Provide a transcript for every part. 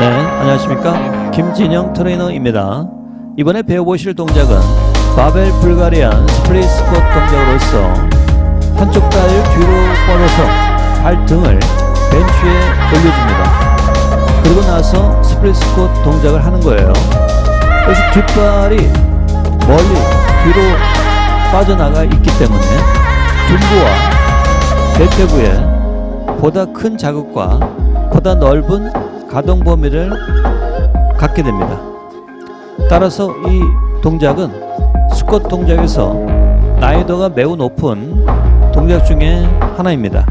네, 안녕하십니까. 김진영 트레이너입니다. 이번에 배워보실 동작은 바벨 불가리안 스플릿 스쿼트 동작으로서 한쪽 다리를 뒤로 뻗어서 발등을 벤치에 올려줍니다. 그리고 나서 스플릿 스쿼트 동작을 하는 거예요. 그래서 뒷발이 멀리 뒤로 빠져나가 있기 때문에 둔부와 대퇴부에 보다 큰 자극과 보다 넓은 가동 범위를 갖게 됩니다. 따라서 이 동작은 스쿼트 동작에서 난이도가 매우 높은 동작 중에 하나입니다.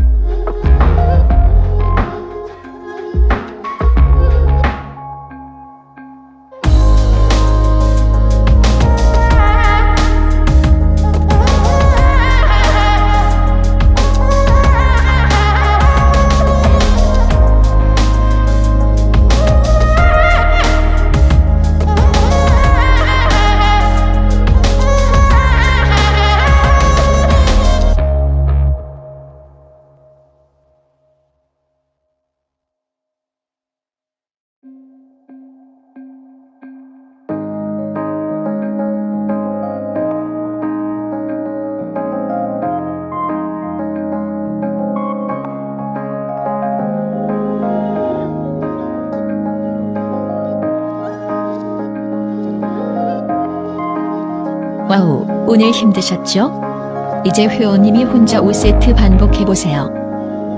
와우, 오늘 힘드셨죠? 이제 회원님이 혼자 5세트 반복해보세요.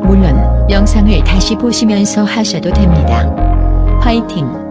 물론 영상을 다시 보시면서 하셔도 됩니다. 화이팅!